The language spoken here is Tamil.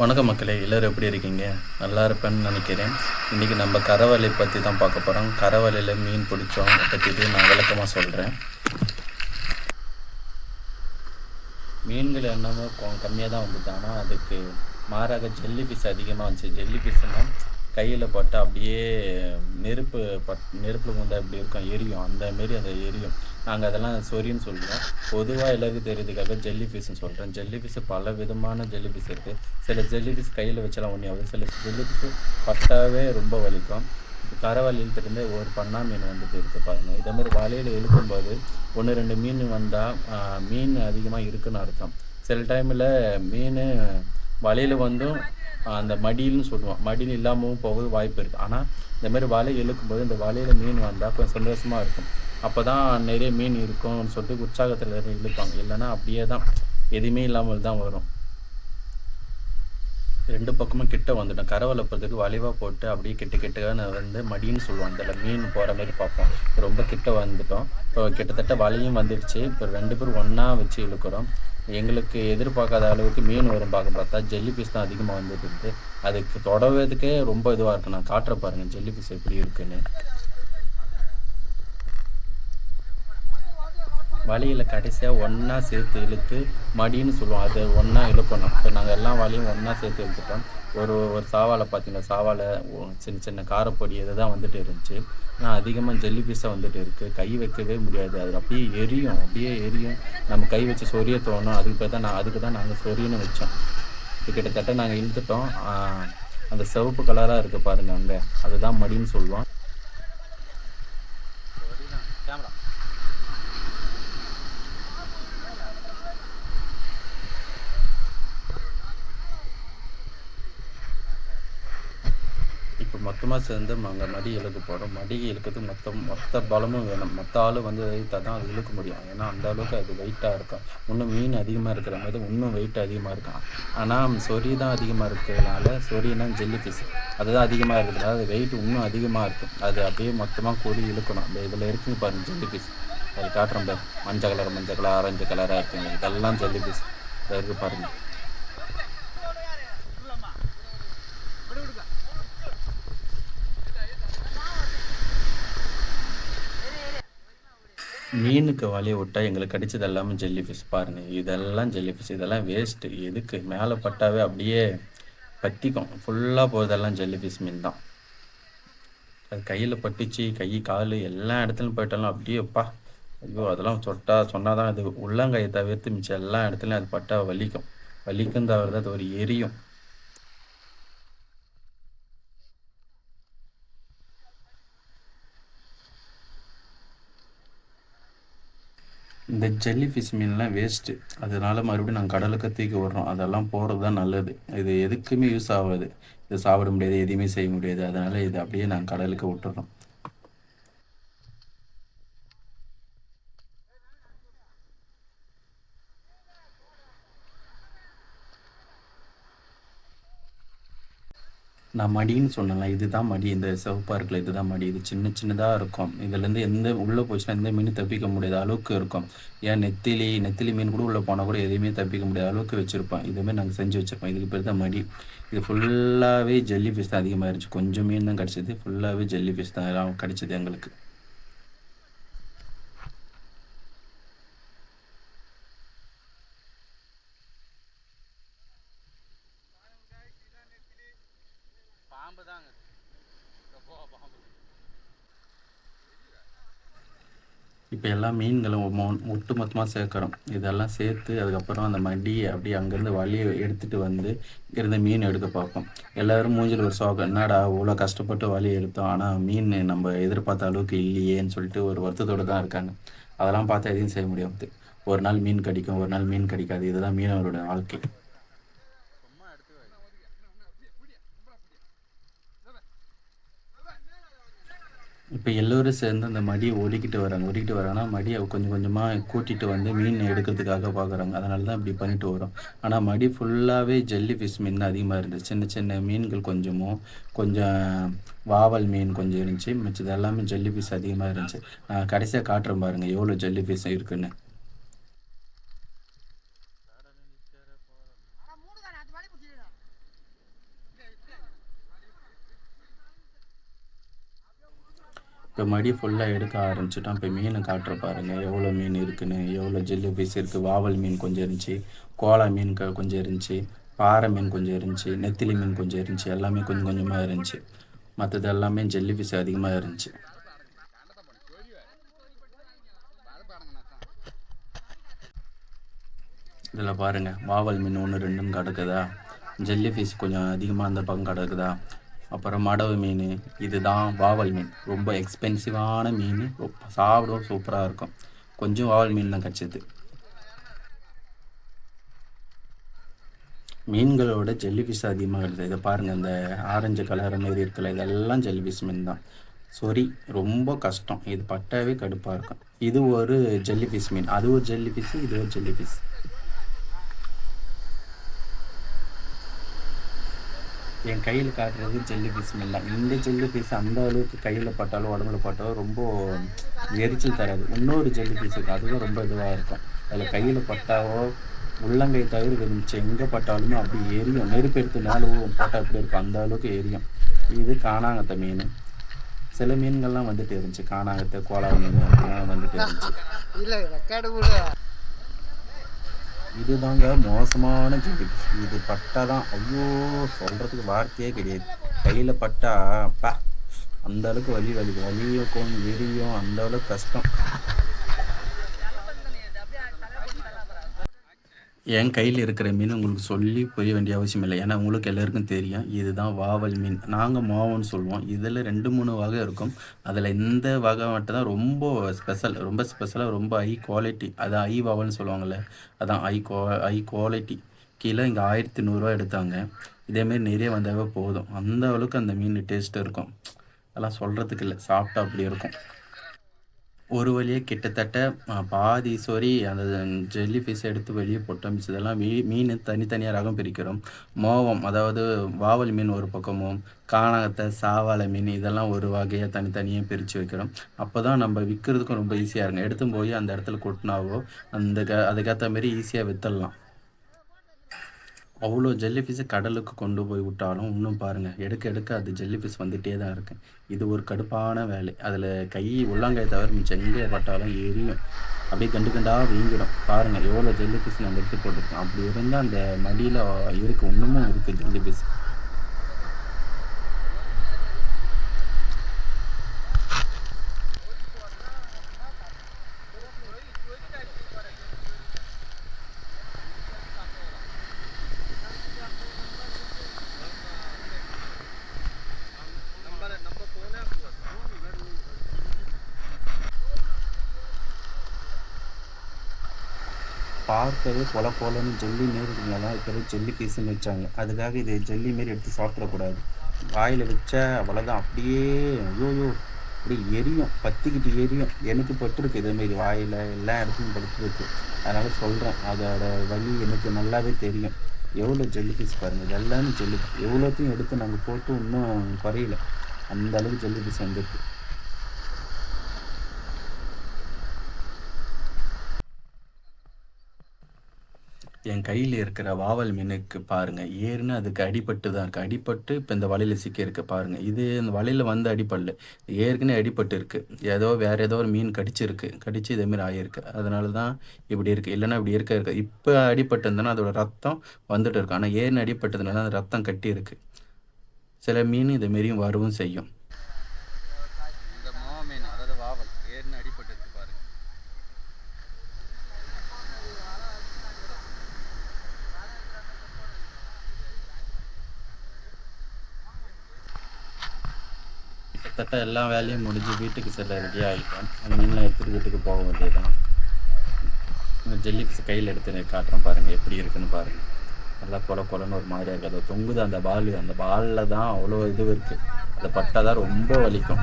வணக்கம் மக்களே எல்லோரும் எப்படி இருக்கீங்க? நல்லா இருப்பேன்னு நினைக்கிறேன். இன்றைக்கி நம்ம கரவலை பற்றி தான் பார்க்க போகிறோம் கரவலையில் மீன் பிடிச்சோம். பற்றி நான் விளக்கமாக சொல்கிறேன் மீன்கள் என்னமோ கம்மியாக தான் வந்துட்டு ஆனால் அதுக்கு மாறாக ஜெல்லி பீஸ் அதிகமாக வந்துச்சு. ஜெல்லி பீஸ்னால் கையில் போட்டால் அப்படியே நெருப்பு பட் நெருப்பில் வந்து அப்படி இருக்கும்? எரியும். அந்த மாரி அதை எரியும். நாங்கள் அதெல்லாம் சொரின்னு சொல்லுவோம் பொதுவாக எல்லாருக்கும் தெரியுதுக்காக ஜெல்லி ஃபிஷ்னு சொல்கிறேன் ஜெல்லி ஃபிஷ் பல விதமான ஜெல்லி ஃபிஷ் இருக்குது சில ஜெல்லி ஃபிஷ் கையில் வச்செல்லாம் ஒன்றே ஆகுது சில ஜெல்லி ஃபிஷ் பட்டாவே ரொம்ப வலிக்கும். கரவால் இழுத்துட்டு ஒரு பண்ணா மீன் வந்துட்டு இருக்குது பாருங்கள் இதே மாதிரி வலையில் இழுக்கும்போது ஒன்று ரெண்டு மீன் வந்தால் மீன் அதிகமாக இருக்குன்னு அர்த்தம். சில டைமில் மீன் வலையில் வந்தும் அந்த மடியில்னு சொல்லுவோம். மடியில் இல்லாமல் போகிறது வாய்ப்பு இருக்குது ஆனால் இந்த மாதிரி வலை இழுக்கும்போது இந்த வலையில் மீன் வந்தால் கொஞ்சம் சந்தோஷமாக இருக்கும். அப்போ தான் நிறைய மீன் இருக்கும்னு சொல்லிட்டு உற்சாகத்தில் இழுப்பாங்க. இல்லைன்னா அப்படியே தான் எதுவுமே இல்லாமல் தான் வரும். ரெண்டு பக்கமும் கிட்ட வந்துட்டோம் கரை வளர்ப்புறதுக்கு வளைவாக போட்டு அப்படியே கிட்ட கிட்டக்கான வந்து மடின்னு சொல்லுவோம் அதில் மீன் போகிற மாதிரி பார்ப்போம். ரொம்ப கிட்ட வந்துட்டோம். இப்போ கிட்டத்தட்ட வலையும் வந்துடுச்சு. இப்போ ரெண்டு பேரும் ஒன்றா வச்சு இழுக்கிறோம். எங்களுக்கு எதிர்பார்க்காத அளவுக்கு மீன் வரும் பார்க்க பார்த்தா. ஜெல்லி பீஸ் தான் அதிகமாக வந்துட்டு இருக்குது அதுக்கு தொடவதுக்கே ரொம்ப இதுவாக இருக்குது நான் காட்டுற பாருங்கள் ஜெல்லி பீஸ் எப்படி இருக்குன்னு. வழியில் கடைசியாக ஒன்றா சேர்த்து இழுத்து மடின்னு சொல்லுவோம். அது ஒன்றா இழுக்கணும். இப்போ நாங்கள் எல்லா வழியும் ஒன்றா சேர்த்து இழுத்துட்டோம். ஒரு ஒரு சாவாலை பார்த்தீங்கன்னா சாவாலை சின்ன சின்ன காரப்பொடி இது தான் வந்துட்டு இருந்துச்சு. ஆனால் அதிகமாக ஜெல்லி பீஸாக வந்துட்டு இருக்குது கை வைக்கவே முடியாது. அது அப்படியே எரியும். அப்படியே எரியும். நம்ம கை வச்சு சொரிய தோணும். அதுக்கு பேர் தான் நான் அதுக்கு தான் நாங்கள் சொரியன்னு வச்சோம். இப்போ கிட்டத்தட்ட நாங்கள் இழுத்துட்டோம். அந்த சிவப்பு கலராக இருக்குது பாருங்கள் அங்கே. அதுதான் மடின்னு சொல்லுவோம் இப்போ மொத்தமாக சேர்ந்து நாங்கள் மடி இழுக்க போகிறோம் மடி இழுக்கிறது மொத்தம் மொத்த பலமும் வேணும். மொத்த ஆள் வந்து இழுத்தால் தான் அது இழுக்க முடியும். ஏன்னா அந்த அளவுக்கு அது வெயிட்டாக இருக்கும். இன்னும் மீன் அதிகமாக இருக்கிற மாதிரி இன்னும் வெயிட் அதிகமாக இருக்கும் ஆனால் சொறி தான் அதிகமாக இருக்கிறதுனால சொறினா ஜெல்லி ஃபிஷ் அதுதான் அதிகமாக இருக்கிறதுனால அது வெயிட் இன்னும் அதிகமாக இருக்கும். அது அப்படியே மொத்தமாக கூடி இழுக்கணும். அந்த இதில் இருக்குங்க பாருங்கள் ஜெல்லி ஃபிஷ் அது காட்டுறோம் பாரு. மஞ்சள் கலர் மஞ்சள் கலர் ஆரஞ்சு கலராக இருக்குங்க. இதெல்லாம் ஜெல்லி ஃபிஷ் இருக்குது பாருங்கள் மீனுக்கு வலையை விட்டால் எங்களுக்கு கடிச்சது எல்லாமே ஜெல்லி ஃபிஷ் பாருங்கள் இதெல்லாம் ஜெல்லி ஃபிஷ் இதெல்லாம் வேஸ்ட்டு எதுக்கு? மேலே பட்டாவே அப்படியே பற்றிக்கும் ஃபுல்லாக போகிறதெல்லாம் ஜெல்லி ஃபிஷ் மீன் தான். அது கையில் பட்டுச்சு கை கால் எல்லா இடத்துலையும் போயிட்டாலும் அப்படியே அப்பா. ஐயோ அதெல்லாம் சொட்டா சொன்னால் தான் அது உள்ளங்கையை தவிர்த்து மிச்சம் எல்லா இடத்துலையும் அது பட்டா வலிக்கும். வலிக்கும் தவிர அது ஒரு எரியும். இந்த ஜெல்லி ஃபிஷ் மீன்லாம் வேஸ்ட்டு அதனால மறுபடியும் நாங்கள் கடலுக்கு தூக்கி விடுறோம். அதெல்லாம் போடுறது தான் நல்லது. இது எதுக்குமே யூஸ் ஆகாது. இது சாப்பிட முடியாது எதுவுமே செய்ய முடியாது. அதனால் இது அப்படியே நாங்கள் கடலுக்கு விட்டுறோம். நான் மடின்னு சொன்னேன்ல இதுதான் மடி. இந்த சிவப்பாக இருக்குல்ல இதுதான் மடி. இது சின்ன சின்னதாக இருக்கும். இதுலேருந்து எந்த உள்ளே போச்சுன்னா எந்த மீன் தப்பிக்க முடியாத அளவுக்கு இருக்கும். ஏன் நெத்திலி நெத்திலி மீன் கூட உள்ளே போனால் கூட எதையுமே தப்பிக்க முடியாத அளவுக்கு வச்சுருப்போம் இதுவுமே நாங்கள் செஞ்சு வச்சுருப்போம். இதுக்கு பேர் தான் மடி. இது ஃபுல்லாகவே ஜெல்லி ஃபிஷ் தான் அதிகமாகிருச்சு கொஞ்சம் மீன் தான் கிடச்சிது. ஃபுல்லாகவே ஜெல்லி ஃபிஷ் தான் கிடச்சிது எங்களுக்கு. பாம்பு தாங்க இப்போ எல்லா மீன்களும் ஒட்டு மொத்தமாக சேர்க்குறோம். இதெல்லாம் சேர்த்து அதுக்கப்புறம் அந்த மடியை அப்படியே அங்கேருந்து வழியை எடுத்துகிட்டு வந்து இருந்து மீன் எடுக்க பார்ப்போம். எல்லோரும் மூஞ்சில் ஒரு சோகம். என்னடா இவ்வளோ கஷ்டப்பட்டு வழி எடுத்தோம். ஆனால் மீன் நம்ம எதிர்பார்த்த அளவுக்கு இல்லையேன்னு சொல்லிட்டு ஒரு வருத்தத்தோடு தான் இருக்காங்க. அதெல்லாம் பார்த்து எதையும் செய்ய முடியாது. ஒரு நாள் மீன் கடிக்கும் ஒரு நாள் மீன் கடிக்காது. இதுதான் மீனவருடைய வாழ்க்கை. இப்போ எல்லோரும் சேர்ந்து அந்த மடியை ஒடிக்கிட்டு வராங்க ஒடிக்கிட்டு வராங்கன்னா மடியை கொஞ்சம் கொஞ்சமாக கூட்டிகிட்டு வந்து மீன் எடுக்கிறதுக்காக பார்க்குறாங்க. அதனால தான் இப்படி பண்ணிட்டு வரோம். ஆனால் மடி ஃபுல்லாகவே ஜெல்லி ஃபிஷ் மீன் தான் அதிகமாக இருந்துச்சு. சின்ன சின்ன மீன்கள் கொஞ்சமும் கொஞ்சம் வாவல் மீன் கொஞ்சம் இருந்துச்சு. மிச்சது எல்லாமே ஜெல்லி ஃபிஷ் அதிகமாக இருந்துச்சு. நான் கடைசியாக காட்டுறேன் பாருங்கள் எவ்வளோ ஜெல்லி ஃபிஷ் இருக்குன்னு. இப்போ மடி ஃபுல்லாக எடுக்க ஆரம்பிச்சிட்டோம். இப்போ மீனை காட்டுற பாருங்க. எவ்வளோ மீன் இருக்குன்னு எவ்வளோ ஜெல்லி பீஸ் இருக்குது வாவல் மீன் கொஞ்சம் இருந்துச்சு கோலா மீன் க- கொஞ்சம் இருந்துச்சு பாறை மீன் கொஞ்சம் இருந்துச்சு நெத்திலி மீன் கொஞ்சம் இருந்துச்சு எல்லாமே கொஞ்சம் கொஞ்சமாக இருந்துச்சு. மற்றது எல்லாமே ஜெல்லி பீஸ் அதிகமாக இருந்துச்சு. இதில் பாருங்கள் வாவல் மீன் ஒன்று ரெண்டுன்னு கிடக்குதா? ஜெல்லி ஃபீஸ் கொஞ்சம் அதிகமாக அந்த பக்கம் கிடக்குதா? அப்புறம் மடவு மீன் இதுதான் வாவல் மீன். ரொம்ப எக்ஸ்பென்சிவான மீன் ரொம்ப சாப்பிடவும் சூப்பராக இருக்கும். கொஞ்சம் வாவல் மீன் தான் கிடச்சிது. மீன்களோட ஜெல்லி ஃபிஷ் அதிகமாக இருக்குது இதை பாருங்கள் இந்த ஆரஞ்சு கலர் மாரி இருக்குல்ல இதெல்லாம் ஜெல்லி ஃபிஷ் மீன் தான். சொரி ரொம்ப கஷ்டம். இது பட்டாவே கடுப்பாக இருக்கும். இது ஒரு ஜெல்லி ஃபிஷ் மீன். அது ஒரு ஜெல்லி ஃபிஷ் இது ஒரு ஜெல்லி என் கையில் காட்டுறது ஜெல்லி பீஸ் தான் இந்த ஜெல்லி பீஸ் அந்த அளவுக்கு கையில் பட்டாலும் உடம்புல பட்டாலும் ரொம்ப எரிச்சல் தராது. இன்னொரு ஜெல்லி பீஸ் இருக்குது அதுதான் ரொம்ப இதுவாக இருக்கும். அதில் கையில் பட்டாவோ உள்ளங்கை தவிர இருந்துச்சு எங்கே பட்டாலுமே அப்படி எரியும். நெருப்பு எடுத்துனாலும் மேலே போட்டால் எப்படி இருக்கும்? அந்த அளவுக்கு எரியும். இது காணாங்கத்தை மீன். சில மீன்கள்லாம் வந்துட்டு இருந்துச்சு. காணாங்கத்தை கோலா மீன் அப்படிலாம் வந்துட்டு இருந்துச்சு. இல்லை ரெக்கார்டு கூட இதுதாங்க மோசமான ஜெல்லி இது பட்டா தான் ஐயோ சொல்கிறதுக்கு வார்த்தையே கிடையாது. கையில் பட்டா அப்பா அந்த அளவுக்கு வலி வலி வலியும் எரியும் அந்த அளவுக்கு கஷ்டம். என் கையில் இருக்கிற மீன் உங்களுக்கு சொல்லி புரிய வேண்டிய அவசியம் இல்லை. ஏன்னா உங்களுக்கு எல்லாருக்கும் தெரியும் இதுதான் வாவல் மீன். நாங்கள் மாவன்னு சொல்லுவோம். இதில் ரெண்டு மூணு வகை இருக்கும். அதில் இந்த வகை மட்டும் தான் ரொம்ப ஸ்பெஷல் ரொம்ப ஸ்பெஷலாக ரொம்ப ஹை குவாலிட்டி அதான் ஐ வாவல்னு சொல்லுவாங்கள்ல அதான் ஐ குவா ஹை குவாலிட்டி கீழே இங்கே ஆயிரத்தி நூறுரூவா எடுத்தாங்க. இதேமாரி நிறைய வந்தாவே போதும். அந்த அளவுக்கு அந்த மீன் டேஸ்ட்டு இருக்கும். அதெல்லாம் சொல்கிறதுக்கு இல்லை. சாப்பிட்டா அப்படி இருக்கும். ஒரு வழியே கிட்டத்தட்ட பாதி சொறி அந்த ஜெல்லி ஃபிஷ் எடுத்து வெளியே போட்டோம். இதெல்லாம் மீ மீன் தனித்தனியாக ரகம் பிரிக்கிறோம். மோவம் அதாவது வாவல் மீன் ஒரு பக்கமும் காணகத்தை சாவாலை மீன் இதெல்லாம் ஒரு வகையாக தனித்தனியாக பிரித்து வைக்கிறோம். அப்போ தான் நம்ம விற்கிறதுக்கும் ரொம்ப ஈஸியாக இருக்கும். எடுத்தும் போய் அந்த இடத்துல கொட்டினாவோ அந்த க அதுக்கேற்ற மாரி ஈஸியாக விற்றுடலாம் அவ்வளோ ஜெல்லி ஃபிஷ்ஷை கடலுக்கு கொண்டு போய் விட்டாலும் இன்னும் பாருங்கள் எடுக்க எடுக்க அது ஜெல்லி ஃபிஷ் வந்துகிட்டே தான் இருக்கு. இது ஒரு கடுப்பான வேலை. அதில் கை உள்ளாங்கை தவிர மிச்சம் எங்கே பட்டாலும் எரியும். அப்படியே கண்டு கண்டாக வீங்கிடும். பாருங்கள் எவ்வளோ ஜெல்லி ஃபிஷ் நம்ம எடுத்து போட்டிருக்கோம் அப்படி இருந்தால் அந்த மடியில் இருக்குது இன்னமும் இருக்குது ஜெல்லி ஃபிஷ் பார்க்கவே கொல கொலன்னு ஜெல்லி மாரி இருக்குங்களா இப்போ ஜெல்லி பீஸுன்னு வச்சாங்க. அதுக்காக இது ஜெல்லி மாரி எடுத்து சாப்பிடக்கூடாது. வாயில் வச்சா அவ்வளோதான் அப்படியே ஐயோயோ அப்படியே எரியும். பத்திக்கிட்டு எரியும். எனக்கு பட்டிருக்கு இதேமாரி வாயில் எல்லா இடத்துலையும் படுத்துருக்கு அதனால் சொல்கிறேன் அதோட வலி எனக்கு நல்லாவே தெரியும். எவ்வளோ ஜெல்லி பீஸ் பாருங்கள் எல்லாமே ஜெல்லி எவ்வளோத்தையும் எடுத்து நாங்கள் போட்டு இன்னும் குறையில. அந்த அளவுக்கு ஜெல்லி பீஸ் வந்துருக்கு. என் கையில் இருக்கிற வாவல் மீனுக்கு பாருங்கள் ஏறுன்னு அதுக்கு அடிபட்டு தான் இருக்குது அடிபட்டு இப்போ இந்த வலையில் சிக்கியிருக்கு பாருங்கள் இது இந்த வலையில் வந்து அடிப்படல ஏற்கனவே அடிபட்டு இருக்குது ஏதோ வேறு ஏதோ ஒரு மீன் கடிச்சிருக்கு. கடித்து இதேமாரி ஆகியிருக்கு. அதனால தான் இப்படி இருக்குது இல்லைன்னா இப்படி இருக்க இருக்கு இப்போ அடிபட்டு இருந்ததுன்னா அதோட ரத்தம் வந்துட்டு இருக்கு. ஆனால் ஏன்னு அடிபட்டதுனால அந்த ரத்தம் கட்டி இருக்குது சில மீன் இதுமாரியும் வரவும் செய்யும் இந்த மாவ மீன் அதாவது வாவல் ஏர்னு அடிபட்டு இருக்கு பாருங்க கிட்டத்தட்ட எல்லா வேலையும் முடிஞ்சு வீட்டுக்கு செல்ல ரெடி ஆகிட்டோம் அந்த மீன்லாம் எடுத்துகிட்டு வீட்டுக்கு போக வேண்டியதுதான். இந்த ஜெல்லி ஃபிஷ் கையில் எடுத்து காட்டுறேன் பாருங்கள் எப்படி இருக்குன்னு பாருங்கள் நல்லா கொல கொலன்னு ஒரு மாதிரியாக இருக்குது அதை தொங்குது அந்த பால் அந்த பாலில் தான் அவ்வளோ இது இருக்குது அதை பட்டால் தான் ரொம்ப வலிக்கும்.